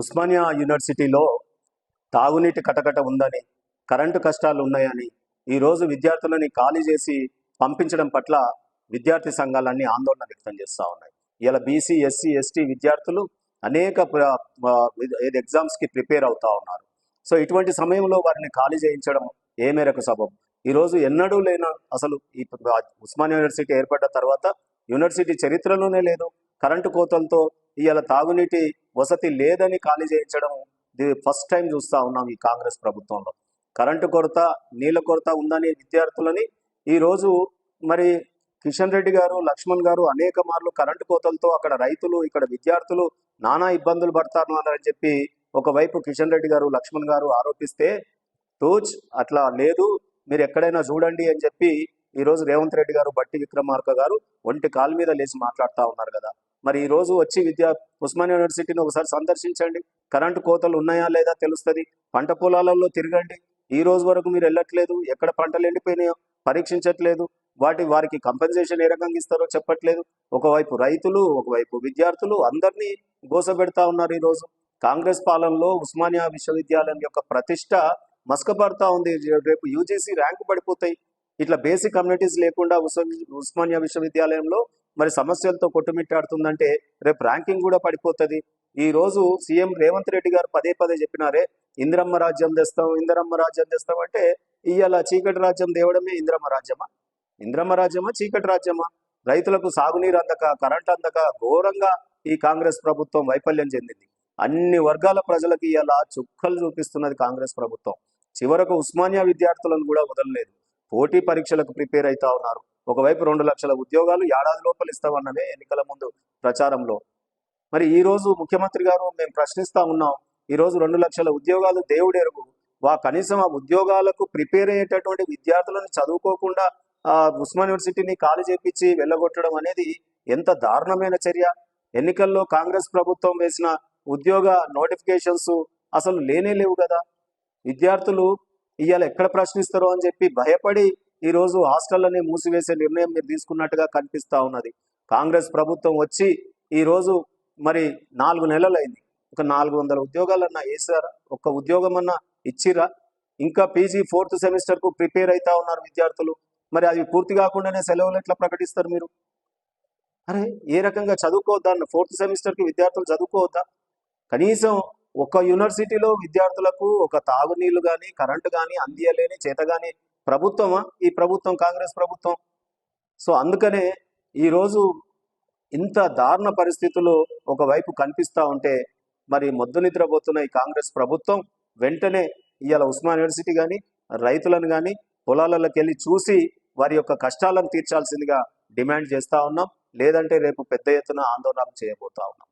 ఉస్మానియా యూనివర్సిటీలో తాగునీటి కటకట ఉందని కరెంటు కష్టాలు ఉన్నాయని ఈరోజు విద్యార్థులని ఖాళీ చేసి పంపించడం పట్ల విద్యార్థి సంఘాలన్నీ ఆందోళన వ్యక్తం చేస్తూ ఉన్నాయి. ఇలా బీసీ ఎస్సీ ఎస్టీ విద్యార్థులు అనేక ప్ర- ఎగ్జామ్స్కి ప్రిపేర్ అవుతూ ఉన్నారు. సో ఇటువంటి సమయంలో వారిని ఖాళీ చేయించడం ఏ మేరకు సబబు? ఈరోజు ఎన్నడూ లేన అసలు ఈ ఉస్మానియా యూనివర్సిటీ ఏర్పడ్డ తర్వాత యూనివర్సిటీ చరిత్రలోనే లేదు. కరెంటు కోతలతో ఇవాళ తాగునీటి వసతి లేదని ఖాళీ చేయించడం ఫస్ట్ టైం చూస్తా ఉన్నాం ఈ కాంగ్రెస్ ప్రభుత్వంలో. కరెంటు కొరత నీళ్ళ కొరత ఉందని విద్యార్థులని ఈరోజు మరి కిషన్ రెడ్డి గారు లక్ష్మణ్ గారు అనేక మార్లు కరెంటు కోతలతో అక్కడ రైతులు ఇక్కడ విద్యార్థులు నానా ఇబ్బందులు పడతారని చెప్పి ఒకవైపు కిషన్ రెడ్డి గారు లక్ష్మణ్ గారు ఆరోపిస్తే తూచ్ అట్లా లేదు మీరు ఎక్కడైనా చూడండి అని చెప్పి ఈరోజు రేవంత్ రెడ్డి గారు బట్టి విక్రమార్క గారు ఒంటి కాలు మీద లేచి మాట్లాడుతూ ఉన్నారు కదా. మరి ఈరోజు వచ్చి విద్యా ఉస్మానియా యూనివర్సిటీని ఒకసారి సందర్శించండి. కరెంటు కోతలు ఉన్నాయా లేదా తెలుస్తుంది. పంట పొలాలలో తిరగండి. ఈ రోజు వరకు మీరు వెళ్ళట్లేదు. ఎక్కడ పంటలు ఎండిపోయినాయో పరీక్షించట్లేదు. వాటి వారికి కంపెన్సేషన్ ఏ రకంగా ఇస్తారో చెప్పట్లేదు. ఒకవైపు రైతులు ఒకవైపు విద్యార్థులు అందరినీ గోసపెడతా ఉన్నారు ఈరోజు కాంగ్రెస్ పాలనలో ఉస్మానియా విశ్వవిద్యాలయం యొక్క ప్రతిష్ట మస్కపడతా ఉంది. రేపు యూజీసీ ర్యాంకు పడిపోతాయి. ఇట్లా బేసిక్ కమ్యూనిటీస్ లేకుండా ఉస్- ఉస్మానియా విశ్వవిద్యాలయంలో మరి సమస్యలతో కొట్టుమిట్టాడుతుందంటే రేపు ర్యాంకింగ్ కూడా పడిపోతుంది. ఈ రోజు సీఎం రేవంత్ రెడ్డి గారు పదే పదే చెప్పినారే ఇంద్రమ్మ రాజ్యం తెస్తాం ఇంద్రమ్మ రాజ్యం తెస్తాం అంటే ఇవాళ చీకటి రాజ్యం తేవడమే ఇంద్రమ్మ రాజ్యమా? ఇంద్రమ్మ రాజ్యమా చీకటి రాజ్యమా? రైతులకు సాగునీరు అందక కరెంట్ అందక ఘోరంగా ఈ కాంగ్రెస్ ప్రభుత్వం వైఫల్యం చెందింది. అన్ని వర్గాల ప్రజలకు ఇవాళ చుక్కలు చూపిస్తున్నది కాంగ్రెస్ ప్రభుత్వం. చివరకు ఉస్మానియా విద్యార్థులను కూడా వదలలేదు. పోటీ పరీక్షలకు ప్రిపేర్ అవుతా ఉన్నారు. ఒకవైపు రెండు లక్షల ఉద్యోగాలు ఏడాది లోపల ఇస్తామన్నదే ఎన్నికల ముందు ప్రచారంలో. మరి ఈ రోజు ముఖ్యమంత్రి గారు మేము ప్రశ్నిస్తా ఉన్నాం ఈ రోజు రెండు లక్షల ఉద్యోగాలు దేవుడెరుగు వా కనీసం ఆ ఉద్యోగాలకు ప్రిపేర్ అయ్యేటటువంటి విద్యార్థులను చదువుకోకుండా ఆ ఉస్మాన్ యూనివర్సిటీని ఖాళీ చేపించి వెళ్ళగొట్టడం అనేది ఎంత దారుణమైన చర్య. ఎన్నికల్లో కాంగ్రెస్ ప్రభుత్వం వేసిన ఉద్యోగ నోటిఫికేషన్స్ అసలు లేనే లేవు కదా. విద్యార్థులు ఇవాళ ఎక్కడ ప్రశ్నిస్తారో అని చెప్పి భయపడి ఈరోజు రోజు హాస్టళ్ళని మూసివేసే నిర్ణయం మీరు తీసుకున్నట్టుగా కనిపిస్తూ ఉన్నది. కాంగ్రెస్ ప్రభుత్వం వచ్చి ఈరోజు మరి నాలుగు నెలలైంది. ఒక నాలుగు వందల ఉద్యోగాలన్నా వేసారా ఒక్క ఉద్యోగం అన్నా ఇచ్చిరా? ఇంకా పీజీ ఫోర్త్ సెమిస్టర్కు ప్రిపేర్ అవుతా ఉన్నారు విద్యార్థులు. మరి అది పూర్తి కాకుండానే సెలవులు ఎట్లా ప్రకటిస్తారు మీరు? అరే ఏ రకంగా చదువుకోవద్దా ఫోర్త్ సెమిస్టర్కి విద్యార్థులు చదువుకోవద్దా? కనీసం ఒక యూనివర్సిటీలో విద్యార్థులకు ఒక తాగునీళ్ళు కానీ కరెంటు కానీ అందియలేని చేతగాని ప్రభుత్వమా? ఈ ప్రభుత్వం కాంగ్రెస్ ప్రభుత్వం? సో అందుకనే ఈరోజు ఇంత దారుణ పరిస్థితులు ఒకవైపు కనిపిస్తా ఉంటే మరి మొద్దు నిద్రపోతున్న ఈ కాంగ్రెస్ ప్రభుత్వం వెంటనే ఇవాళ ఉస్మాన్ యూనివర్సిటీ కానీ రైతులను కానీ పొలాలలోకి వెళ్ళి చూసి వారి యొక్క కష్టాలను తీర్చాల్సిందిగా డిమాండ్ చేస్తూ ఉన్నాం. లేదంటే రేపు పెద్ద ఎత్తున ఆందోళన చేయబోతా ఉన్నాం.